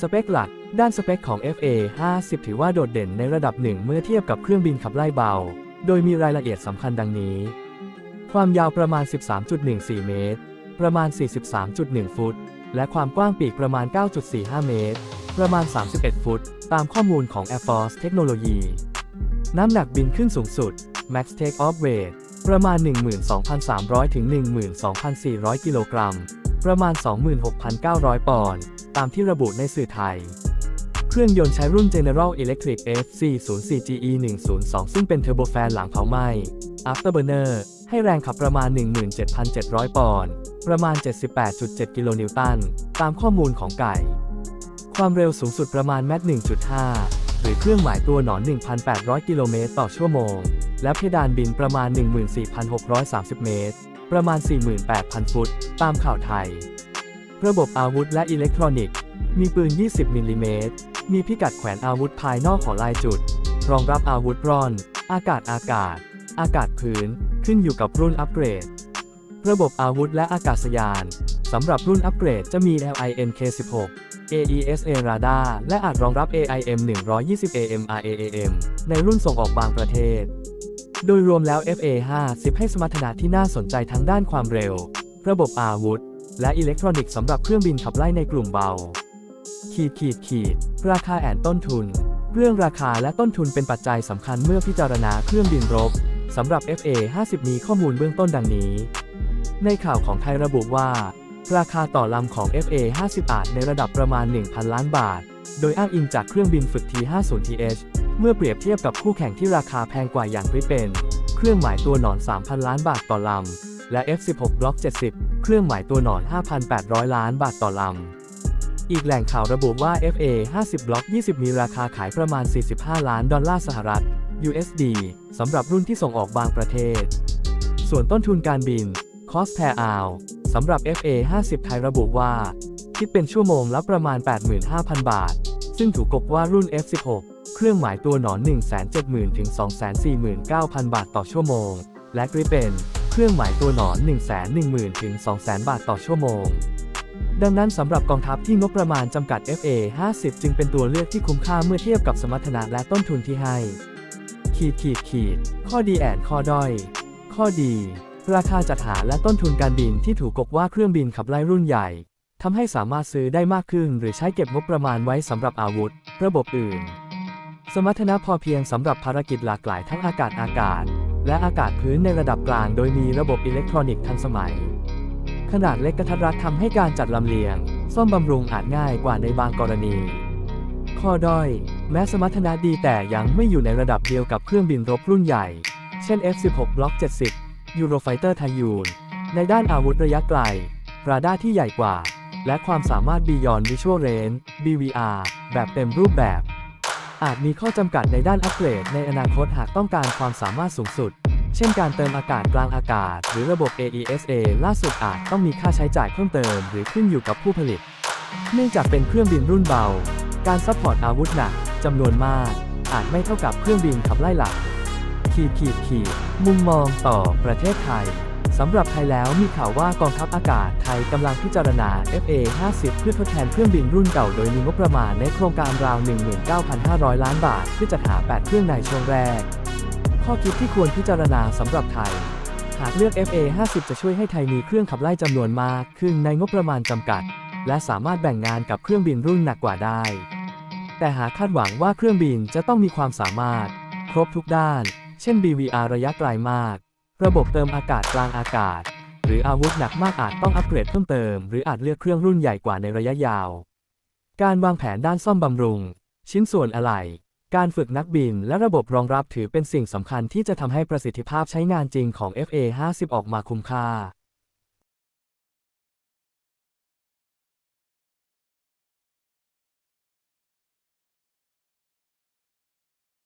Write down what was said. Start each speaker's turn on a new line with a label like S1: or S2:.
S1: สเปคหลัก ด้านสเปคของ FA 50 ถือว่าโดดเด่นในระดับหนึ่งเมื่อเทียบกับเครื่องบินขับไล่เบา โดยมีรายละเอียดสำคัญดังนี้ ความยาวประมาณ 13.14 เมตร ประมาณ 43.1 ฟุต และความกว้างปีกประมาณ 9.45 เมตร ประมาณ 31 ฟุต ตามข้อมูลของ Air Force Technology น้ำหนักบินขึ้นสูงสุด Max Take Off Weight ประมาณ 12,300 ถึง 12,400 กิโลกรัม ประมาณ 26,900 ปอนด์ ตามที่ระบุในสื่อไทย เครื่องยนต์ใช้รุ่น General Electric F404GE 102 ซึ่งเป็นเทอร์โบแฟนหลังเผาไหม้ Afterburner ให้แรงขับประมาณ 17,700 ปอนด์ ประมาณ 78.7 กิโลนิวตัน ตามข้อมูลของไก่ ความเร็วสูงสุดประมาณแมท1.5 หรือเครื่องหมายตัวหนอน 1,800 กิโลเมตรต่อชั่วโมง และเพดานบินประมาณ 14,630 เมตร ประมาณ 48,000 ฟุต ตามข่าวไทย ระบบอาวุธและอิเล็กทรอนิกส์ มีปืน 20 มิลลิเมตร มีพิกัดแขวนอาวุธภายนอกของลายจุด รองรับอาวุธร่อน อากาศอากาศ อากาศพื้น ขึ้นอยู่กับรุ่นอัปเกรด ระบบอาวุธและอากาศยาน สำหรับรุ่นอัปเกรดจะมี LINK-16 AESA Radar และอาจรองรับ AIM 120 AMRAAM ในรุ่นส่งออกบางประเทศ โดยรวมแล้ว FA 50ให้สมรรถนะที่น่าสนใจทั้งด้านความเร็ว ระบบอาวุธ และอิเล็กทรอนิกส์สำหรับเครื่องบินขับไล่ในกลุ่มเบา ขีดขีดขีด ราคาแอนต้นทุน เรื่องราคาและต้นทุนเป็นปัจจัยสำคัญเมื่อพิจารณาเครื่องบินรบสำหรับ FA 50 มีข้อมูลเบื้องต้นดังนี้ ในข่าวของไทยระบุว่า ราคาต่อลำของ FA 50 อาจในระดับประมาณ 1,000 ล้านบาท โดยอ้างอิงจากเครื่องบินฝึก T50TH เมื่อเปรียบเทียบกับคู่แข่งที่ราคาแพงกว่าอย่างริเป็น เครื่องหมายตัวหนอน 3,000 ล้านบาทต่อลำ และ F16 Block 70 เครื่องหมายตัวหนอน 5,800 ล้านบาทต่อลำ อีกแหล่งข่าวระบุว่า FA 50 Block 20 มีราคาขายประมาณ 45 ล้านดอลลาร์สหรัฐ USD สำหรับรุ่นที่ส่งออกบางประเทศ ส่วนต้นทุนการบิน Cost per hour สำหรับ FA 50 ไทยระบุว่า คิดเป็นชั่วโมงละประมาณ 85,000 บาท ซึ่งถูกกบว่ารุ่น F16 เครื่องหมายตัวหนอน 170,000 ถึง 249,000 บาทต่อชั่วโมง และกริเป็น เครื่องหมายตัวหนอน 110,000 ถึง 200,000 บาทต่อชั่วโมง ดังนั้นสำหรับกองทัพที่งบประมาณจำกัด FA 50 จึงเป็นตัวเลือกที่คุ้มค่าเมื่อเทียบกับสมรรถนะและต้นทุนที่ให้ ขีดขีดขีด ข้อดีแอนข้อด้อย ข้อดี ราคาจัดหาและต้นทุนการบินที่ถูกกบว่าเครื่องบินขับไล่รุ่นใหญ่ ทำให้สามารถซื้อได้มากขึ้น หรือใช้เก็บงบประมาณไว้สำหรับอาวุธ ระบบอื่น สมรรถนะพอเพียงสำหรับภารกิจหลากหลายทั้งอากาศอากาศ และอากาศพื้นในระดับกลาง โดยมีระบบอิเล็กทรอนิกส์ทันสมัย ขนาดเล็กกระทัดรัดทำให้การจัดลำเลียง ซ่อมบำรุงอาจง่ายกว่าในบางกรณี ข้อด้อย แม้สมรรถนะดีแต่ยังไม่อยู่ในระดับเดียวกับเครื่องบินรบรุ่นใหญ่ เช่น F16 Block 70 Eurofighter t a y u n ในด้านอาวุธระยะไกลราดาร์ที่ใหญ่กว่า และความสามารถ Beyond Visual Range BVR แบบเต็มรูปแบบ อาจมีข้อจำกัดในด้านอัปเกรดในอนาคตหากต้องการความสามารถสูงสุด เช่นการเติมอากาศกลางอากาศ หรือระบบ AESA ล่าสุดอาจต้องมีค่าใช้จ่ายเพิ่มเติม หรือขึ้นอยู่กับผู้ผลิต เนื่องจากเป็นเครื่องบินรุ่นเบา การซัพพอร์ตอาวุธหนักจำนวนมาก อาจไม่เท่ากับเครื่องบินขับไล่หลักขีดขีดขีดมุมมองต่อประเทศไทย สำหรับไทยแล้วมีข่าวว่ากองทัพอากาศไทยกำลังพิจารณา FA 50 เพื่อทดแทนเครื่องบินรุ่นเก่าโดยมีงบประมาณในโครงการราว 19,500 ล้านบาทเพื่อจัดหา 8 เครื่องในช่วงแรก ข้อคิดที่ควรพิจารณาสำหรับไทย หากเลือก FA 50 จะช่วยให้ไทยมีเครื่องขับไล่จำนวนมากขึ้นในงบประมาณจำกัด และสามารถแบ่งงานกับเครื่องบินรุ่นหนักกว่าได้ แต่หากคาดหวังว่าเครื่องบินจะต้องมีความสามารถ ครบทุกด้าน เช่น BVR ระยะไกลมาก ระบบเติมอากาศกลางอากาศ หรืออาวุธหนักมากอาจต้องอัปเกรดเพิ่มเติม หรืออาจเลือกเครื่องรุ่นใหญ่กว่าในระยะยาว การวางแผนด้านซ่อมบำรุง ชิ้นส่วนอะไหล่การฝึกนักบินและระบบรองรับถือเป็นสิ่งสำคัญที่จะทำให้ประสิทธิภาพใช้งานจริงของ FA 50 ออกมาคุ้มค่า